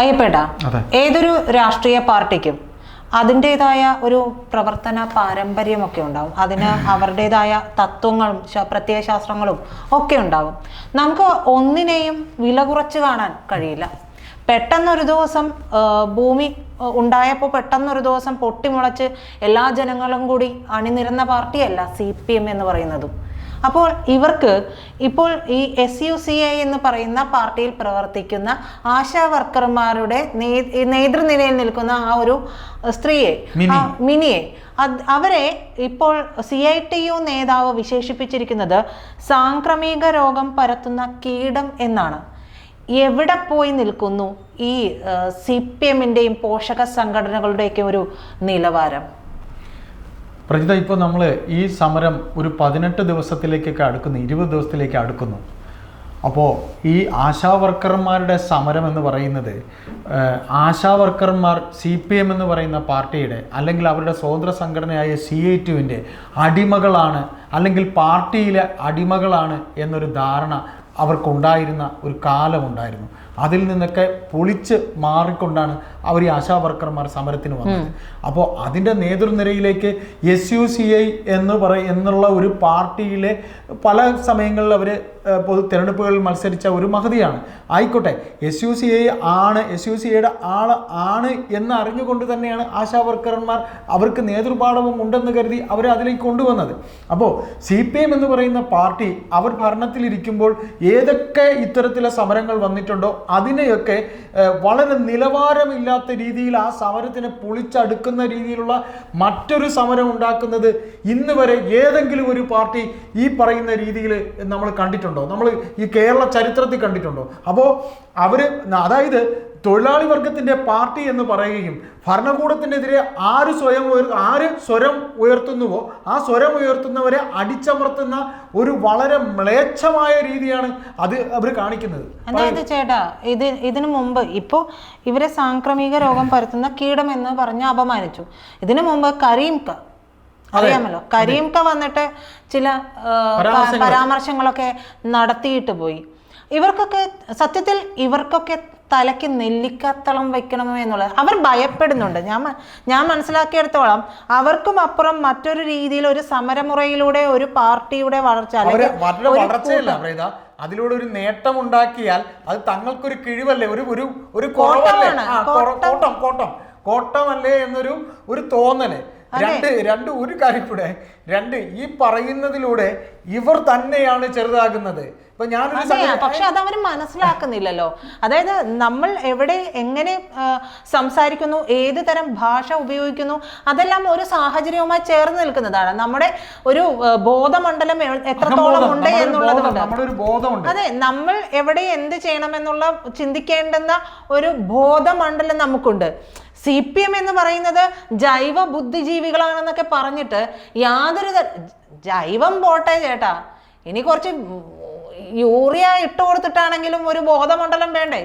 അയ്യപ്പേട്ട ഏതൊരു രാഷ്ട്രീയ പാർട്ടിക്കും അതിന്റെതായ ഒരു പ്രവർത്തന പാരമ്പര്യമൊക്കെ ഉണ്ടാവും. അതിന് അവരുടേതായ തത്വങ്ങളും പ്രത്യയ ശാസ്ത്രങ്ങളും ഒക്കെ ഉണ്ടാവും. നമുക്ക് ഒന്നിനെയും വില കുറച്ച് കാണാൻ കഴിയില്ല. പെട്ടെന്നൊരു ദിവസം ഭൂമി ഉണ്ടായപ്പോൾ പെട്ടെന്നൊരു ദിവസം പൊട്ടിമുളച്ച് എല്ലാ ജനങ്ങളും കൂടി അണിനിരന്ന പാർട്ടിയല്ല സി പി എം എന്ന് പറയുന്നതും. അപ്പോൾ ഇവർക്ക് ഇപ്പോൾ ഈ എസ് യു സി ഐ എന്ന് പറയുന്ന പാർട്ടിയിൽ പ്രവർത്തിക്കുന്ന ആശാ വർക്കർമാരുടെ നേതൃനിരയിൽ നിൽക്കുന്ന ആ ഒരു സ്ത്രീയെ മിനിയെ. അവരെ ഇപ്പോൾ സി ഐ ടി യു നേതാവ് വിശേഷിപ്പിച്ചിരിക്കുന്നത് സാംക്രമിക രോഗം പരത്തുന്ന കീടം എന്നാണ്. എവിടെ പോയി നിൽക്കുന്നു ഈ സി പി എമ്മിന്റെയും പോഷക സംഘടനകളുടെയൊക്കെ ഒരു നിലവാരം? പ്രജിത ഇപ്പോൾ നമ്മൾ ഈ സമരം ഒരു പതിനെട്ട് ദിവസത്തിലേക്കൊക്കെ അടുക്കുന്നു ഇരുപത് ദിവസത്തിലേക്ക് അടുക്കുന്നു. അപ്പോൾ ഈ ആശാവർക്കർമാരുടെ സമരം എന്ന് പറയുന്നത് ആശാവർക്കർമാർ ആശാ വർക്കർമാർ സി പി എം എന്ന് പറയുന്ന പാർട്ടിയുടെ അല്ലെങ്കിൽ അവരുടെ സ്വതന്ത്ര സംഘടനയായ സി ഐ ടുവിന്റെ അടിമകളാണ് അല്ലെങ്കിൽ പാർട്ടിയിലെ അടിമകളാണ് എന്നൊരു ധാരണ അവർക്കുണ്ടായിരുന്ന ഒരു കാലമുണ്ടായിരുന്നു. അതിൽ നിന്നൊക്കെ പൊളിച്ച് മാറിക്കൊണ്ടാണ് അവർ ഈ ആശാ വർക്കർമാർ സമരത്തിന് വന്നത്. അപ്പോൾ അതിന്റെ നേതൃനിരയിലേക്ക് എസ് യു സി ഐ എന്ന് പറ എന്നുള്ള ഒരു പാർട്ടിയിലെ പല സമയങ്ങളിൽ അവർ പൊതു തിരഞ്ഞെടുപ്പുകളിൽ മത്സരിച്ച ഒരു മഹതിയാണ്. ആയിക്കോട്ടെ എസ് യു സി ഐ ആണ് എസ് യു സി ഐയുടെ ആൾ ആണ് എന്ന് അറിഞ്ഞുകൊണ്ട് തന്നെയാണ് ആശാ വർക്കർമാർ അവർക്ക് നേതൃപാഠവും ഉണ്ടെന്ന് കരുതി അവരെ അതിലേക്ക് കൊണ്ടുവന്നത്. അപ്പോൾ സി പി എം എന്ന് പറയുന്ന പാർട്ടി അവർ ഭരണത്തിലിരിക്കുമ്പോൾ ഏതൊക്കെ ഇത്തരത്തിലെ സമരങ്ങൾ വന്നിട്ടുണ്ടോ അതിനെയൊക്കെ വളരെ നിലവാരമില്ലാത്ത രീതിയിൽ ആ സമരത്തിനെ പൊളിച്ചടുക്കുന്ന രീതിയിലുള്ള മറ്റൊരു സമരം ഉണ്ടാക്കുന്നത് ഇന്ന് വരെ ഏതെങ്കിലും ഒരു പാർട്ടി ഈ പറയുന്ന രീതിയിൽ നമ്മൾ കണ്ടിട്ടുണ്ടോ? നമ്മൾ ഈ കേരള ചരിത്രത്തിൽ കണ്ടിട്ടുണ്ടോ? അപ്പോൾ അവർ അതായത് തൊഴിലാളി വർഗത്തിന്റെ പാർട്ടി എന്ന് പറയുകയും ഭരണകൂടത്തിനെതിരെ ആര് സ്വയം ഉയർ ആര് സ്വരം ഉയർത്തുന്നുവോ ആ സ്വരം ഉയർത്തുന്നവരെ അടിച്ചമർത്തുന്ന ഒരു വളരെ മ്ലേച്ഛമായ രീതിയാണ് അത് അവർ കാണിക്കുന്നത്. അതായത് ചേട്ടാ? ഇത് ഇതിനു മുമ്പ് ഇപ്പോൾ ഇവരെ സാംക്രമിക രോഗം പരത്തുന്ന കീടം എന്ന് പറഞ്ഞ് അപമാനിച്ചു. ഇതിനു മുമ്പ് കരീംക അറിയാമല്ലോ? കരീംക വന്നിട്ട് ചില പരാമർശങ്ങളൊക്കെ നടത്തിയിട്ട് പോയി. ഇവർക്കൊക്കെ സത്യത്തിൽ ഇവർക്കൊക്കെ തലയ്ക്ക് നെല്ലിക്കത്തളം വെക്കണമോ എന്നുള്ളത്. അവർ ഭയപ്പെടുന്നുണ്ട്. ഞാൻ ഞാൻ മനസ്സിലാക്കിയെടുത്തോളം അവർക്കും അപ്പുറം മറ്റൊരു രീതിയിൽ ഒരു സമരമുറയിലൂടെ ഒരു പാർട്ടിയുടെ വളർച്ച വളർച്ചയല്ല അതിലൂടെ ഒരു നേട്ടം ഉണ്ടാക്കിയാൽ അത് തങ്ങൾക്കൊരു കിഴിവല്ലേ? ഒരു ഒരു ഒരു കോട്ടം. കോട്ടം കോട്ടമല്ലേ എന്നൊരു ഒരു തോന്നൽ. രണ്ട് രണ്ട് ഒരു കാര്യം കൂടെ. രണ്ട് ഈ പറയുന്നതിലൂടെ ഇവർ തന്നെയാണ് ചെറുതാകുന്നത്. പക്ഷെ അത് അവർ മനസ്സിലാക്കുന്നില്ലല്ലോ. അതായത് നമ്മൾ എവിടെ എങ്ങനെ സംസാരിക്കുന്നു ഏത് തരം ഭാഷ ഉപയോഗിക്കുന്നു അതെല്ലാം ഒരു സാഹചര്യവുമായി ചേർന്ന് നിൽക്കുന്നതാണ്. നമ്മുടെ ഒരു ബോധമണ്ഡലം എത്രത്തോളം ഉണ്ട് എന്നുള്ളത് അതെ നമ്മൾ എവിടെ എന്ത് ചെയ്യണമെന്നുള്ള ചിന്തിക്കേണ്ടുന്ന ഒരു ബോധമണ്ഡലം നമുക്കുണ്ട്. സി പി എം എന്ന് പറയുന്നത് ജൈവ ബുദ്ധിജീവികളാണെന്നൊക്കെ പറഞ്ഞിട്ട് യാതൊരു ജൈവം പോട്ടെ ചേട്ടാ. ഇനി കുറച്ച് യൂറിയ ഇട്ട് കൊടുത്തിട്ടാണെങ്കിലും ഒരു ബോധമണ്ഡലം വേണ്ടേ?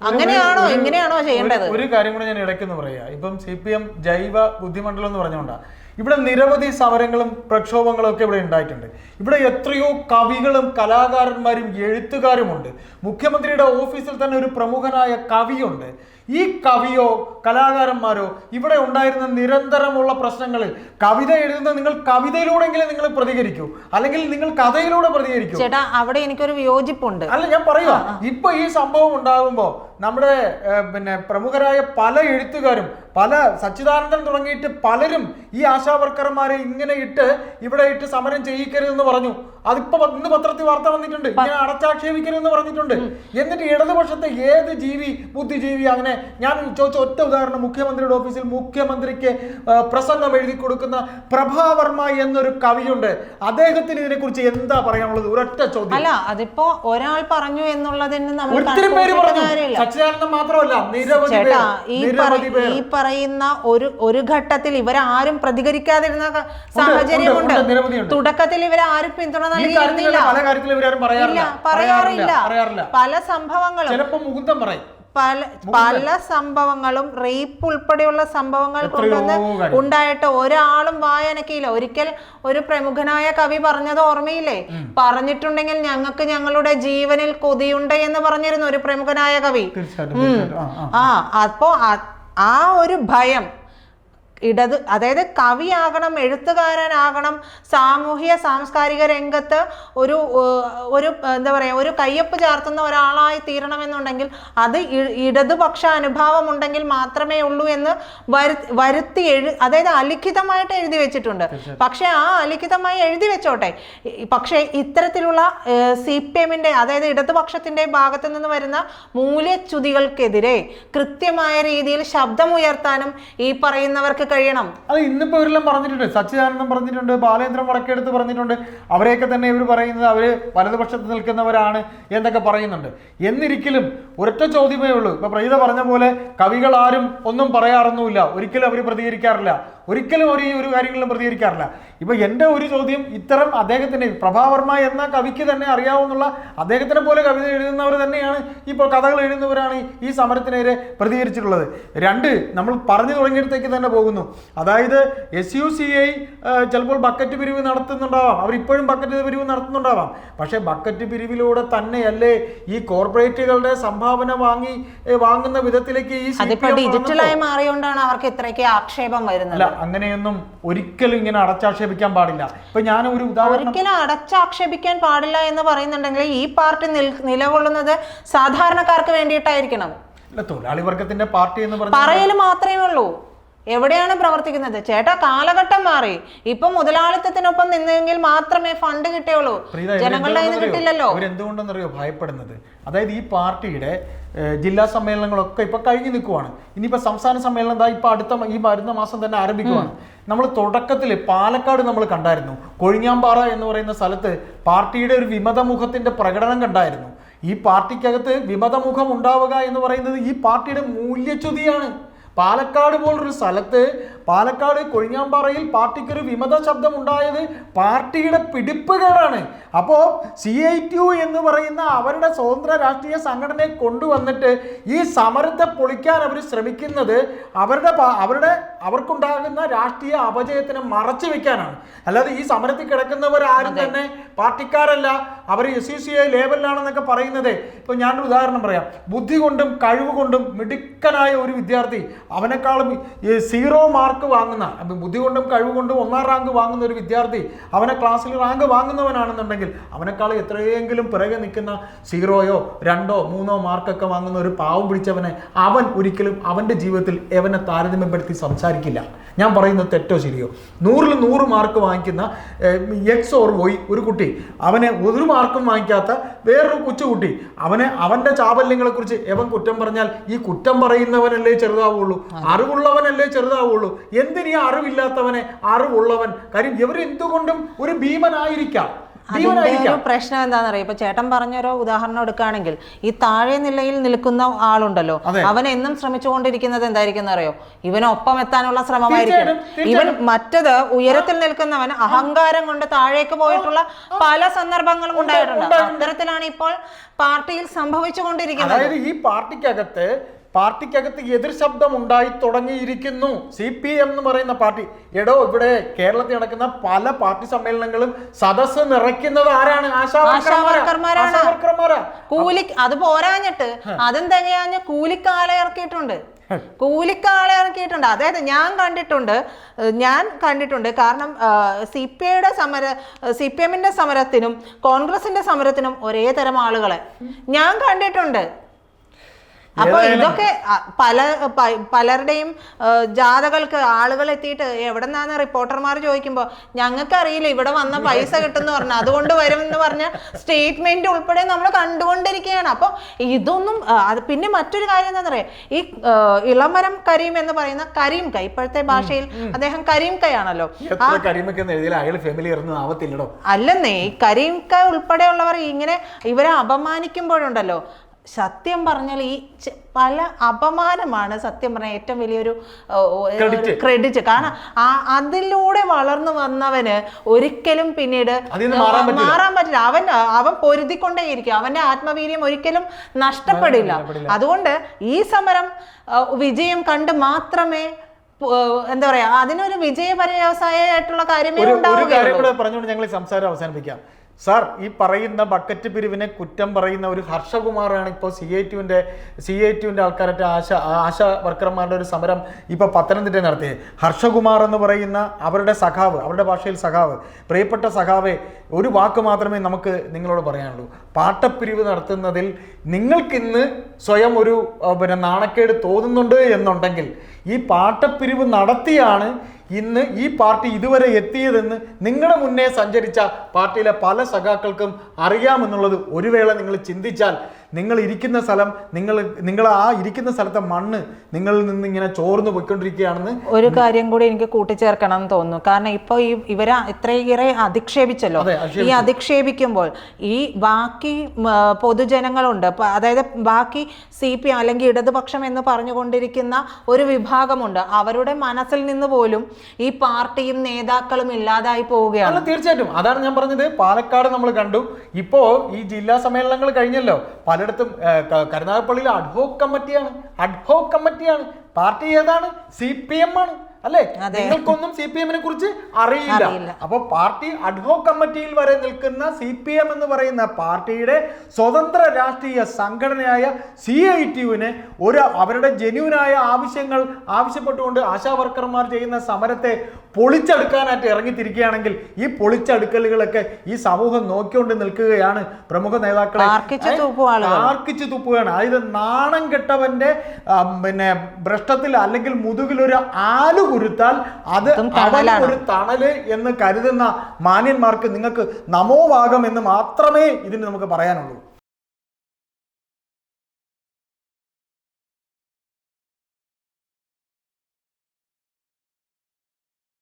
അങ്ങനെയാണോ? ഇങ്ങനെയാണോ ചെയ്യേണ്ടത്? ഒരു- കാര്യം കൂടെ ഞാൻ ഇടയ്ക്കെന്ന് പറയാ. ഇപ്പം സി പി എം ജൈവ ബുദ്ധിമണ്ഡലം എന്ന് പറഞ്ഞുകൊണ്ടാ. ഇവിടെ നിരവധി സമരങ്ങളും പ്രക്ഷോഭങ്ങളും ഒക്കെ ഇവിടെ ഉണ്ടായിട്ടുണ്ട്. ഇവിടെ എത്രയോ കവികളും കലാകാരന്മാരും എഴുത്തുകാരുമുണ്ട്. മുഖ്യമന്ത്രിയുടെ ഓഫീസിൽ തന്നെ ഒരു പ്രമുഖനായ കവിയുണ്ട്. ഈ കവിയോ കലാകാരന്മാരോ ഇവിടെ ഉണ്ടായിരുന്ന നിരന്തരമുള്ള പ്രശ്നങ്ങളിൽ കവിത എഴുതുന്ന നിങ്ങൾ കവിതയിലൂടെങ്കിലും നിങ്ങൾ പ്രതികരിക്കൂ. അല്ലെങ്കിൽ നിങ്ങൾ കഥയിലൂടെ പ്രതികരിക്കൂ. ചേട്ടാ അവിടെ എനിക്കൊരു വിയോജിപ്പുണ്ട്. അല്ല ഞാൻ പറയുക ഇപ്പൊ ഈ സംഭവം ഉണ്ടാകുമ്പോ നമ്മുടെ പിന്നെ പ്രമുഖരായ പല എഴുത്തുകാരും പല സച്ചിദാനന്ദൻ തുടങ്ങിയിട്ട് പലരും ഈ ആശാവർക്കർമാരെ ഇങ്ങനെ ഇട്ട് ഇവിടെ ഇട്ട് സമരം ചെയ്യിക്കരുതെന്ന് പറഞ്ഞു. അതിപ്പോ ഇന്ന് പത്രത്തിൽ വാർത്ത വന്നിട്ടുണ്ട്. ഇങ്ങനെ അടച്ചാക്ഷേപിക്കരുതെന്ന് പറഞ്ഞിട്ടുണ്ട്. എന്നിട്ട് ഇടതുപക്ഷത്തെ ഏത് ജീവി ബുദ്ധിജീവി അങ്ങനെ ഞാൻ ചോദിച്ച ഒറ്റ ഉദാഹരണം മുഖ്യമന്ത്രിയുടെ ഓഫീസിൽ മുഖ്യമന്ത്രിക്ക് പ്രസംഗം എഴുതി കൊടുക്കുന്ന പ്രഭാവർമ്മ എന്നൊരു കവിയുണ്ട്. അദ്ദേഹത്തിന് ഇതിനെക്കുറിച്ച് എന്താ പറയാനുള്ളത്? ഒരൊറ്റ ചോദ്യം. അല്ല അതിപ്പോ ഒരാൾ പറഞ്ഞു എന്നുള്ളതിന് നമ്മൾ ഒത്തിരി പേര് പറഞ്ഞു. സച്ചിദാനന്ദൻ മാത്രമല്ല നിരവധി പേർ ചേട്ടാ ഈ പറ- നിരവധി പേർ. ഈ പറയുന്ന ഒരു ഒരു ഘട്ടത്തിൽ ഇവരാരും പ്രതികരിക്കാതിരുന്ന ക- സാഹചര്യമുണ്ട് ഉണ്ട്, നിരവധിയുണ്ട്. തുടക്കത്തിൽ ഇവരാരും പിന്തുണ ഈ നൽകിയിരുന്നില്ല കാര്യത്തിലല്ല പല കാര്യത്തിലും ഇവരാരും ഇല്ല പറയാറില്ല. പറയാറില്ല. പറയാറില്ല പല സംഭവങ്ങളും. ചിലപ്പോ മുകുന്ദം പറയും. പല പല സംഭവങ്ങളും റേപ്പ് ഉൾപ്പെടെയുള്ള സംഭവങ്ങൾ കൊണ്ടുവന്ന് ഉണ്ടായിട്ട് ഒരാളും വായനക്കില്ല ഒരിക്കൽ ഒരു പ്രമുഖനായ കവി പറഞ്ഞത് ഓർമ്മയില്ലേ? പറഞ്ഞിട്ടുണ്ടെങ്കിൽ ഞങ്ങൾക്ക് ഞങ്ങളുടെ ജീവനിൽ കൊതിയുണ്ട് എന്ന് പറഞ്ഞിരുന്നു ഒരു പ്രമുഖനായ കവി. ആ, അപ്പോ ആ ഒരു ഭയം ഇടത് അതായത് കവിയാകണം എഴുത്തുകാരനാകണം സാമൂഹ്യ സാംസ്കാരിക രംഗത്ത് ഒരു ഒരു എന്താ പറയുക ഒരു കയ്യൊപ്പ് ചാർത്തുന്ന ഒരാളായി തീരണമെന്നുണ്ടെങ്കിൽ അത് ഇടതുപക്ഷ അനുഭാവം ഉണ്ടെങ്കിൽ മാത്രമേ ഉള്ളൂ എന്ന് വരുത്തി വരുത്തി എഴു അതായത് അലിഖിതമായിട്ട് എഴുതി വെച്ചിട്ടുണ്ട്. പക്ഷെ ആ അലിഖിതമായി എഴുതി വെച്ചോട്ടെ. പക്ഷേ ഇത്തരത്തിലുള്ള സി പി എമ്മിന്റെ അതായത് ഇടതുപക്ഷത്തിന്റെ ഭാഗത്ത് നിന്ന് വരുന്ന മൂല്യച്യുതികൾക്കെതിരെ കൃത്യമായ രീതിയിൽ ശബ്ദമുയർത്താനും ഈ പറയുന്നവർക്ക് കഴിയണം. അത് ഇന്നിപ്പോ ഇവരെല്ലാം പറഞ്ഞിട്ടുണ്ട്. സച്ചിദാനന്ദം പറഞ്ഞിട്ടുണ്ട് ബാലേന്ദ്രൻ വടക്കെടുത്ത് പറഞ്ഞിട്ടുണ്ട്. അവരെയൊക്കെ തന്നെ ഇവർ പറയുന്നത് അവർ വലതുപക്ഷത്ത് നിൽക്കുന്നവരാണ് എന്നൊക്കെ പറയുന്നുണ്ട്. എന്നിരിക്കലും ഒരൊറ്റ ചോദ്യമേ ഉള്ളൂ. ഇപ്പൊ പ്രീത പറഞ്ഞ പോലെ കവികൾ ആരും ഒന്നും പറയാറൊന്നുമില്ല. ഒരിക്കലും അവർ പ്രതികരിക്കാറില്ല. ഒരിക്കലും ഒരു ഈ ഒരു കാര്യങ്ങളിലും പ്രതികരിക്കാറില്ല. ഇപ്പൊ എന്റെ ഒരു ചോദ്യം ഇത്തരം അദ്ദേഹത്തിന് പ്രഭാവർമ്മ എന്ന കവിക്ക് തന്നെ അറിയാവുന്നുള്ള അദ്ദേഹത്തിനെ പോലെ കവിത എഴുതുന്നവർ തന്നെയാണ് ഇപ്പോൾ കഥകൾ എഴുതുന്നവരാണ് ഈ സമരത്തിനെതിരെ പ്രതികരിച്ചിട്ടുള്ളത്. രണ്ട് നമ്മൾ പറഞ്ഞു തുടങ്ങിയിടത്തേക്ക് തന്നെ പോകുന്നു. അതായത് എസ് യു സി ഐ ചിലപ്പോൾ ബക്കറ്റ് പിരിവ് നടത്തുന്നുണ്ടാവാം. അവരിപ്പോഴും ബക്കറ്റ് പിരിവ് നടത്തുന്നുണ്ടാവാം. പക്ഷേ ബക്കറ്റ് പിരിവിലൂടെ തന്നെയല്ലേ ഈ കോർപ്പറേറ്റുകളുടെ സംഭാവന വാങ്ങി വാങ്ങുന്ന വിധത്തിലേക്ക് ഈ ഡിജിറ്റലായി മാറിയോണ്ടാണ് അവർക്ക് ഇത്രയ്ക്ക് ആക്ഷേപം വരുന്നത്. അങ്ങനെയൊന്നും ഒരിക്കലും ഇങ്ങനെ അടച്ചാക്ഷേപിക്കാൻ പാടില്ല. ഇപ്പൊ ഞാൻ ഒരു ഉദാഹരണം ഒരിക്കലും അടച്ചാക്ഷേപിക്കാൻ പാടില്ല എന്ന് പറയുന്നുണ്ടെങ്കിൽ ഈ പാർട്ടി നിലകൊള്ളുന്നത് സാധാരണക്കാർക്ക് വേണ്ടിയിട്ടായിരിക്കണം. അല്ല തൊഴിലാളി വർഗത്തിന്റെ പാർട്ടി എന്ന് പറഞ്ഞാൽ പറയൽ മാത്രമേ ഉള്ളൂ. എവിടെയാണ് പ്രവർത്തിക്കുന്നത്? ചേട്ടാ കാലഘട്ടം മാറി. ഇപ്പൊ മുതലാളിത്തത്തിനൊപ്പം നിന്നെങ്കിൽ മാത്രമേ ഫണ്ട് കിട്ടിയുള്ളൂ. ജനങ്ങളുടെ കയ്യിൽ നിന്ന് അറിയോ കിട്ടില്ലല്ലോ. അവരെന്തുകൊണ്ടെന്നറിയോ ഭയപ്പെടുന്നത്? അതായത് ഈ പാർട്ടിയുടെ ജില്ലാ സമ്മേളനങ്ങളൊക്കെ ഇപ്പൊ കഴിഞ്ഞു നിൽക്കുവാണ് ഇനിയിപ്പോ സംസ്ഥാന സമ്മേളനം എന്താ ഇപ്പൊ അടുത്ത ഈ വരുന്ന മാസം തന്നെ ആരംഭിക്കുവാണ്. നമ്മൾ തുടക്കത്തിൽ പാലക്കാട് നമ്മൾ കണ്ടായിരുന്നു. കൊഴിഞ്ഞാമ്പാറ എന്ന് പറയുന്ന സ്ഥലത്ത് പാർട്ടിയുടെ ഒരു വിമതമുഖത്തിന്റെ പ്രകടനം കണ്ടായിരുന്നു. ഈ പാർട്ടിക്കകത്ത് വിമതമുഖം ഉണ്ടാവുക എന്ന് പറയുന്നത് ഈ പാർട്ടിയുടെ മൂല്യച്യുതിയാണ്. പാലക്കാട് പോലൊരു സ്ഥലത്ത് പാലക്കാട് കൊഴിഞ്ഞാമ്പാറയിൽ പാർട്ടിക്കൊരു വിമത ശബ്ദം ഉണ്ടായത് പാർട്ടിയുടെ പിടിപ്പുകേടാണ്. അപ്പോൾ സി ഐ ടി യു എന്ന് പറയുന്ന അവരുടെ സ്വതന്ത്ര രാഷ്ട്രീയ സംഘടനയെ കൊണ്ടുവന്നിട്ട് ഈ സമരത്തെ പൊളിക്കാൻ അവർ ശ്രമിക്കുന്നത് അവരുടെ അവരുടെ അവർക്കുണ്ടാകുന്ന രാഷ്ട്രീയ അപജയത്തിനെ മറച്ചു വെക്കാനാണ്. അല്ലാതെ ഈ സമരത്തിൽ കിടക്കുന്നവർ ആരും തന്നെ പാർട്ടിക്കാരല്ല. അവർ എസ് യു സി ഐ ലേബലിലാണെന്നൊക്കെ പറയുന്നത്. ഇപ്പൊ ഞാനൊരു ഉദാഹരണം പറയാം. ബുദ്ധി കൊണ്ടും കഴിവ് കൊണ്ടും മിടുക്കനായ ഒരു വിദ്യാർത്ഥി അവനേക്കാളും സീറോ മാർക്ക് വാങ്ങുന്ന ബുദ്ധി കൊണ്ടും കഴിവ് കൊണ്ടും ഒന്നാം റാങ്ക് വാങ്ങുന്ന ഒരു വിദ്യാർത്ഥി അവനെ ക്ലാസ്സിൽ റാങ്ക് വാങ്ങുന്നവനാണെന്നുണ്ടെങ്കിൽ അവനേക്കാൾ എത്രയെങ്കിലും പിറകെ നിൽക്കുന്ന സീറോയോ രണ്ടോ മൂന്നോ മാർക്കൊക്കെ വാങ്ങുന്ന ഒരു പാവം പിടിച്ചവനെ അവൻ ഒരിക്കലും അവന്റെ ജീവിതത്തിൽ എവനെ താരതമ്യപ്പെടുത്തി സംസാരിക്കില്ല. ഞാൻ പറയുന്നത് തെറ്റോ ശരിയോ? നൂറിൽ നൂറ് മാർക്ക് വാങ്ങിക്കുന്ന എക്സ് ഓർ വൈ ഒരു കുട്ടി അവനെ ഒരു മാർക്കും വാങ്ങിക്കാത്ത വേറൊരു കൊച്ചുകുട്ടി അവനെ അവന്റെ ചാബല്യങ്ങളെക്കുറിച്ച് എവൻ കുറ്റം പറഞ്ഞാൽ ഈ കുറ്റം പറയുന്നവനല്ലേ ചെറുതാവുള്ളൂ അറിവുള്ളവനല്ലേ ചെറുതാവുള്ളൂ എന്തിനീ അറിവില്ലാത്തവനെ അറിവുള്ളവൻ? കാര്യം ഇവർ എന്തുകൊണ്ടും ഒരു ഭീമനായിരിക്കാം. അതിന്റെ ഒരു പ്രശ്നം എന്താണെന്നറിയോ? ഇപ്പൊ ചേട്ടൻ പറഞ്ഞൊരു ഉദാഹരണം എടുക്കുകയാണെങ്കിൽ ഈ താഴെ നിലയിൽ നിൽക്കുന്ന ആളുണ്ടല്ലോ. അവൻ എന്നും ശ്രമിച്ചുകൊണ്ടിരിക്കുന്നത് എന്തായിരിക്കും അറിയോ ഇവനൊപ്പം എത്താനുള്ള ശ്രമമായിരിക്കും. ഇവൻ മറ്റത് ഉയരത്തിൽ നിൽക്കുന്നവൻ അഹങ്കാരം കൊണ്ട് താഴേക്ക് പോയിട്ടുള്ള പല സന്ദർഭങ്ങളും ഉണ്ടായിട്ടുണ്ട്. അത്തരത്തിലാണ് ഇപ്പോൾ പാർട്ടിയിൽ സംഭവിച്ചുകൊണ്ടിരിക്കുന്നത്. അതായത് ഈ പാർട്ടിക്കകത്ത് പാർട്ടിക്കകത്ത് എതിർ ശബ്ദം ഉണ്ടായി തുടങ്ങിയിരിക്കുന്നു. സി പി എം എന്ന് പറയുന്ന പാർട്ടി. എടോ ഇവിടെ കേരളത്തിൽ നടക്കുന്ന പല പാർട്ടി സമ്മേളനങ്ങളും സദസ് നിറയ്ക്കുന്നത് ആരാണ്. കൂലി അത് പോരാഞ്ഞിട്ട് അതും തികയാഞ്ഞ് കൂലിക്കാല ഇറക്കിയിട്ടുണ്ട്. കൂലിക്കാളെ ഇറക്കിയിട്ടുണ്ട്. അതായത് ഞാൻ കണ്ടിട്ടുണ്ട് ഞാൻ കണ്ടിട്ടുണ്ട് കാരണം സി പി ഐയുടെ സമര സി പി എമ്മിന്റെ സമരത്തിനും കോൺഗ്രസിന്റെ സമരത്തിനും ഒരേ തരം ആളുകളെ. ഞാൻ കണ്ടിട്ടുണ്ട്. അപ്പൊ ഇതൊക്കെ പല പലരുടെയും ജാഥകൾക്ക് ആളുകൾ എത്തിയിട്ട് എവിടെ നിന്നാണ് റിപ്പോർട്ടർമാർ ചോദിക്കുമ്പോൾ ഞങ്ങൾക്ക് അറിയില്ല ഇവിടെ വന്ന പൈസ കിട്ടുമെന്ന് പറഞ്ഞു അതുകൊണ്ട് വരും എന്ന് പറഞ്ഞ സ്റ്റേറ്റ്മെന്റ് ഉൾപ്പെടെ നമ്മൾ കണ്ടുകൊണ്ടിരിക്കുകയാണ്. അപ്പോൾ ഇതൊന്നും അത് പിന്നെ മറ്റൊരു കാര്യം എന്താ പറയാ ഈ ഇളമരം കരീം എന്ന് പറയുന്ന കരീം കൈ ഇപ്പോഴത്തെ ഭാഷയിൽ അദ്ദേഹം കരീം കൈ ആണല്ലോ. അല്ലെന്നേ കരീം കൈ ഉൾപ്പെടെയുള്ളവർ ഇങ്ങനെ ഇവരെ അപമാനിക്കുമ്പോഴുണ്ടല്ലോ. സത്യം പറഞ്ഞാൽ ഈ പല അപമാനമാണ് സത്യം പറഞ്ഞാൽ ഏറ്റവും വലിയൊരു. ക്രെഡിറ്റ്. കാരണം ആ- അതിലൂടെ വളർന്നു വന്നവന് ഒരിക്കലും പിന്നീട് മാറാൻ പറ്റില്ല. അവൻ അവൻ പൊരുതിക്കൊണ്ടേയിരിക്കും. അവന്റെ ആത്മവീര്യം ഒരിക്കലും നഷ്ടപ്പെടില്ല. അതുകൊണ്ട് ഈ സമരം വിജയം കണ്ട് മാത്രമേ എന്താ പറയാ അതിനൊരു വിജയ പര്യവസായമായിട്ടുള്ള കാര്യമേ ഉണ്ടാവുകയുള്ളൂ. പറഞ്ഞുകൊണ്ട് ഞങ്ങൾ ഈ സംസാരം അവസാനിപ്പിക്കാം. സാർ ഈ പറയുന്ന ബക്കറ്റ് പിരിവിനെ കുറ്റം പറയുന്ന ഒരു ഹർഷകുമാറാണ് ഇപ്പോൾ സി ഐ ടുവിന്റെ സി ഐ ടുവിന്റെ ആൾക്കാരുടെ ആശ ആശ വർക്കർമാരുടെ ഒരു സമരം ഇപ്പോൾ പത്തനംതിട്ട നടത്തിയത് ഹർഷകുമാർ എന്ന് പറയുന്ന അവരുടെ സഖാവ് അവരുടെ ഭാഷയിൽ സഖാവ് പ്രിയപ്പെട്ട സഖാവെ ഒരു വാക്ക് മാത്രമേ നമുക്ക് നിങ്ങളോട് പറയാനുള്ളൂ. പാട്ടപ്പിരിവ് നടത്തുന്നതിൽ നിങ്ങൾക്കിന്ന് സ്വയം ഒരു പിന്നെ നാണക്കേട് തോന്നുന്നുണ്ട് എന്നുണ്ടെങ്കിൽ ഈ പാട്ടപ്പിരിവ് നടത്തിയാണ് ഇന്ന് ഈ പാർട്ടി ഇതുവരെ എത്തിയതെന്ന് നിങ്ങളുടെ മുന്നേ സഞ്ചരിച്ച പാർട്ടിയിലെ പല സഖാക്കൾക്കും അറിയാമെന്നുള്ളത് ഒരു വേള നിങ്ങൾ ചിന്തിച്ചാൽ നിങ്ങൾ ഇരിക്കുന്ന സ്ഥലം നിങ്ങൾ നിങ്ങൾ ആ ഇരിക്കുന്ന സ്ഥലത്തെ മണ്ണ് നിങ്ങളിൽ നിന്ന് ഇങ്ങനെ ചോർന്നു പോയിക്കൊണ്ടിരിക്കുകയാണെന്ന് ഒരു കാര്യം കൂടി എനിക്ക് കൂട്ടിച്ചേർക്കണം എന്ന് തോന്നുന്നു. കാരണം ഇപ്പൊ ഈ ഇവരെ ഇത്രയേറെ അധിക്ഷേപിച്ചല്ലോ. ഈ അധിക്ഷേപിക്കുമ്പോൾ ഈ ബാക്കി പൊതുജനങ്ങളുണ്ട്. അതായത് ബാക്കി സി പി അല്ലെങ്കിൽ ഇടതുപക്ഷം എന്ന് പറഞ്ഞുകൊണ്ടിരിക്കുന്ന ഒരു വിഭാഗമുണ്ട്. അവരുടെ മനസ്സിൽ നിന്ന് പോലും ഈ പാർട്ടിയും നേതാക്കളും ഇല്ലാതായി പോവുകയാണ്. തീർച്ചയായിട്ടും. അതാണ് ഞാൻ പറഞ്ഞത്. പാലക്കാട് നമ്മൾ കണ്ടു. ഇപ്പോ ഈ ജില്ലാ സമ്മേളനങ്ങൾ കഴിഞ്ഞല്ലോ. പലയിടത്തും കരുനാഗപ്പള്ളിയിൽ അഡ്ഹോക് കമ്മിറ്റിയാണ് അഡ്ഹോക് കമ്മിറ്റിയാണ് പാർട്ടി ഏതാണ്? സി പി എം ആണ്. അല്ലെ? നിങ്ങൾക്കൊന്നും സി പി എമ്മിനെ കുറിച്ച് അറിയില്ല. അപ്പൊ പാർട്ടി അഡ്ഹോക് കമ്മിറ്റിയിൽ വരെ നിൽക്കുന്ന സി പി എം എന്ന് പറയുന്ന പാർട്ടിയുടെ സ്വതന്ത്ര രാഷ്ട്രീയ സംഘടനയായ സി ഐ ടിയുവിന് ഒരു അവരുടെ ജെന്യൂനായ ആവശ്യങ്ങൾ ആവശ്യപ്പെട്ടുകൊണ്ട് ആശാ വർക്കർമാർ ചെയ്യുന്ന സമരത്തെ പൊളിച്ചെടുക്കാനായിട്ട് ഇറങ്ങിത്തിരിക്കുകയാണെങ്കിൽ ഈ പൊളിച്ചെടുക്കലുകളൊക്കെ ഈ സമൂഹം നോക്കിക്കൊണ്ട് നിൽക്കുകയാണ് പ്രമുഖ നേതാക്കളെ. ആർക്കിച്ചു. തുപ്പുകയാണ് അതായത് നാണം കെട്ടവന്റെ പിന്നെ ഭ്രഷ്ടത്തിൽ അല്ലെങ്കിൽ മുതുകിൽ ഒരു ആലു കുരുത്താൽ അത് അതും അവൻ ഒരു തണൽ എന്ന് കരുതുന്ന മാന്യന്മാർക്ക് നിങ്ങൾക്ക് നമോഭാഗം എന്ന് മാത്രമേ ഇതിന് നമുക്ക് പറയാനുള്ളൂ.